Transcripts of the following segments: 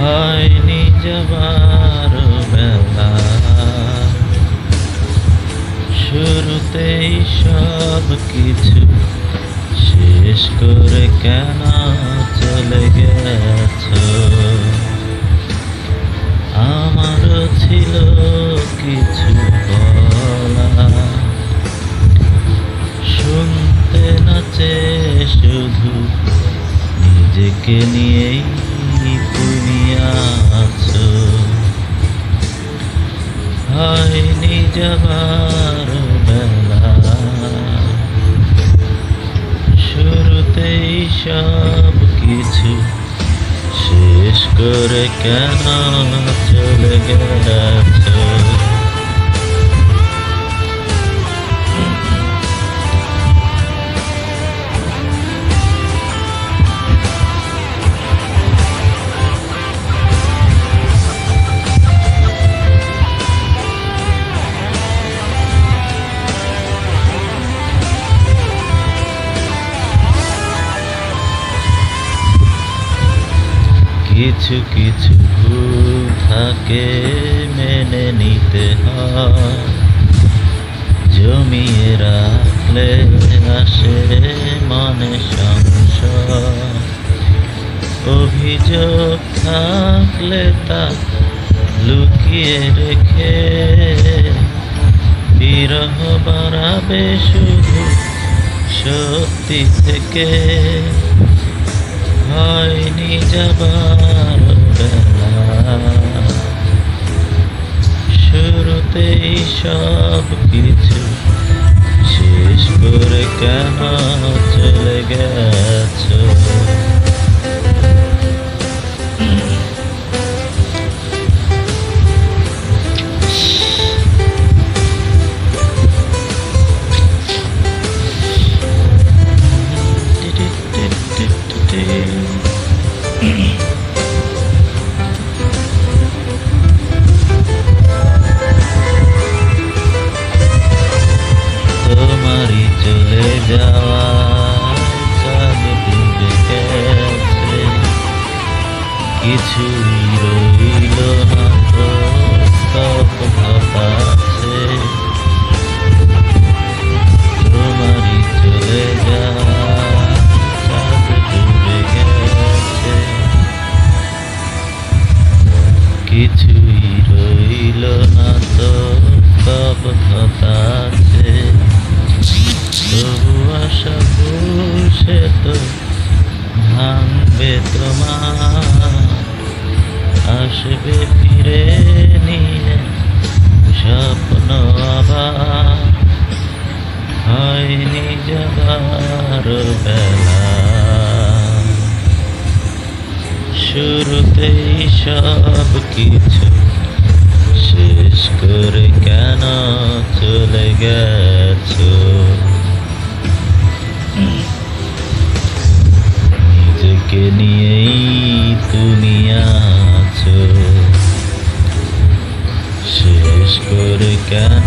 হয়নি যাবার বেলা। শুরুতেই সব কিছু শেষ করে কেন চলে গেছ? আমারও ছিল কিছু বলা। শুনতে না চেয়ে শুধু নিজেকে নিয়েই হয়নি যাবার বেলা। শুরুতেই সব কিছু শেষ করে কেন চলে গেছো কিছু কিছু ভুল থাকে মেনে নিতে হয়। জমিয়ে রাখলে আসে মনে সংশয়। অভিযোগ থাকলে তা লুকিয়ে রেখে বিরহ বাড়াবে শুধু সত্যি থেকে। হয়নি যাবার শুরুতেই সব কিছু শেষ করে কেন চলে গেছো? কিছুই রইল না স্তব্ধতা আছে তোমারই চলে গেছে। কিছুই রইল না তো স্তব্ধতা আছে তবু আশা তোমার আসবে ফিরে নিয়ে স্বপ্ন আবার হয়নি যাবার বেলা শুরুতেই সব কিছু শেষ করে কেন চলে গেছো? শেষ করে কেন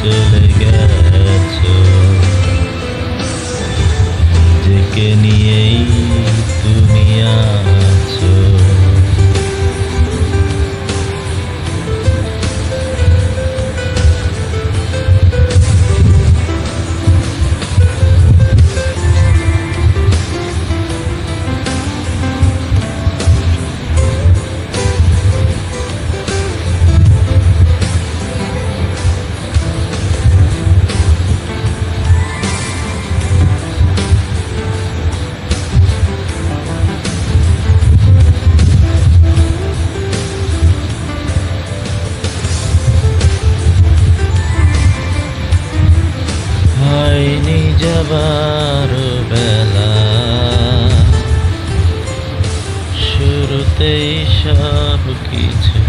চলে গেছ? নিজেকে নিয়েই তুমি আছো শুরুতেই সব কিছু